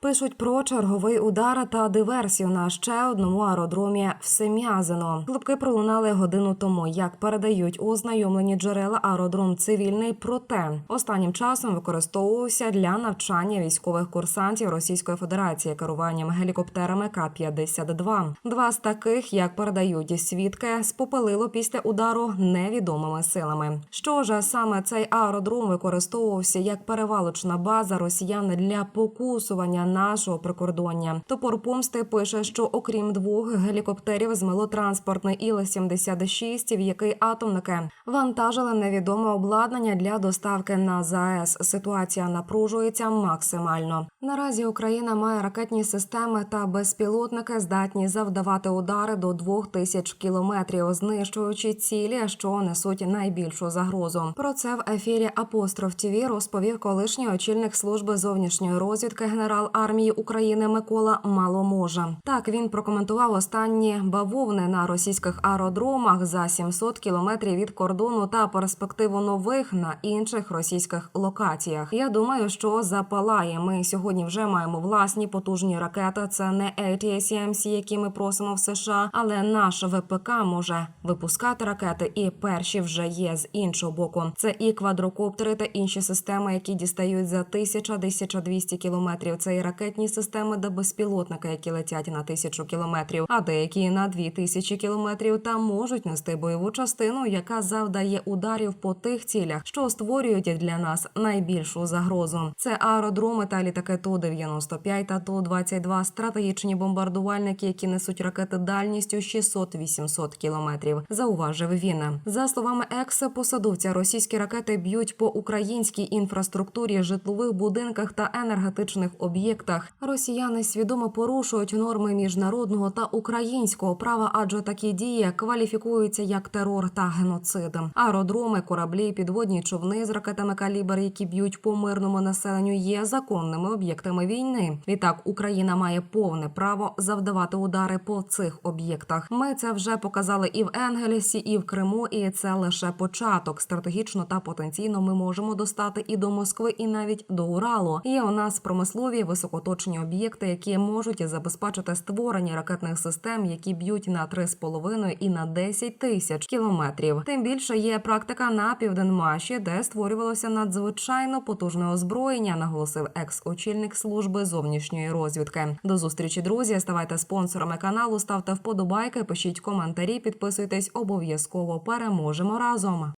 Пишуть про черговий удар та диверсію на ще одному аеродромі в Сем'язино. Хлопки пролунали годину тому. Як передають ознайомлені джерела, аеродром цивільний. Проте останнім часом використовувався для навчання військових курсантів Російської Федерації керуванням гелікоптерами К-52. Два з таких, як передають свідки, спопелило після удару невідомими силами. Що ж саме цей аеродром використовувався як перевалочна база росіян для покусування нашого прикордоння. Топор помсти пише, що окрім двох гелікоптерів змило транспортний Іл-76, в який атомники вантажили невідоме обладнання для доставки на ЗАЕС. Ситуація напружується максимально. Наразі Україна має ракетні системи та безпілотники, здатні завдавати удари до двох тисяч кілометрів, знищуючи цілі, що несуть найбільшу загрозу. Про це в ефірі Апостроф ТІВІ розповів колишній очільник служби зовнішньої розвідки генерал армії України Микола Маломожа. Так він прокоментував останні бавовни на російських аеродромах за 700 кілометрів від кордону та перспективу нових на інших російських локаціях. Я думаю, що запалає. Ми сьогодні вже маємо власні потужні ракети. Це не ATACMC, які ми просимо в США, але наш ВПК може випускати ракети, і перші вже є з іншого боку. Це і квадрокоптери та інші системи, які дістають за 1000-1200 кілометрів. Це і ракетні системи до безпілотника, які летять на тисячу кілометрів, а деякі на 2000 кілометрів та можуть нести бойову частину, яка завдає ударів по тих цілях, що створюють для нас найбільшу загрозу. Це аеродроми та літаки Ту-95 та Ту-22, стратегічні бомбардувальники, які несуть ракети дальністю 600-800 кілометрів. Зауважив він. За словами екс-посадовця, російські ракети б'ють по українській інфраструктурі, житлових будинках та енергетичних об'єктах. Росіяни свідомо порушують норми міжнародного та українського права, адже такі дії кваліфікуються як терор та геноцид. Аеродроми, кораблі, підводні човни з ракетами калібр, які б'ють по мирному населенню, є законними об'єктами війни. Відтак Україна має повне право завдавати удари по цих об'єктах. Ми це вже показали і в Енгельсі, і в Криму, і це лише початок. Стратегічно та потенційно ми можемо достати і до Москви, і навіть до Уралу. Є у нас промислові високоточні об'єкти, які можуть забезпечити створення ракетних систем, які б'ють на 3,5 і на 10 тисяч кілометрів. Тим більше є практика на південмаші, де створювалося надзвичайно потужне озброєння, наголосив екс-очільник служби зовнішньої розвідки. До зустрічі, друзі. Ставайте спонсорами каналу, ставте вподобайки, пишіть коментарі, підписуйтесь обов'язково. Переможемо разом.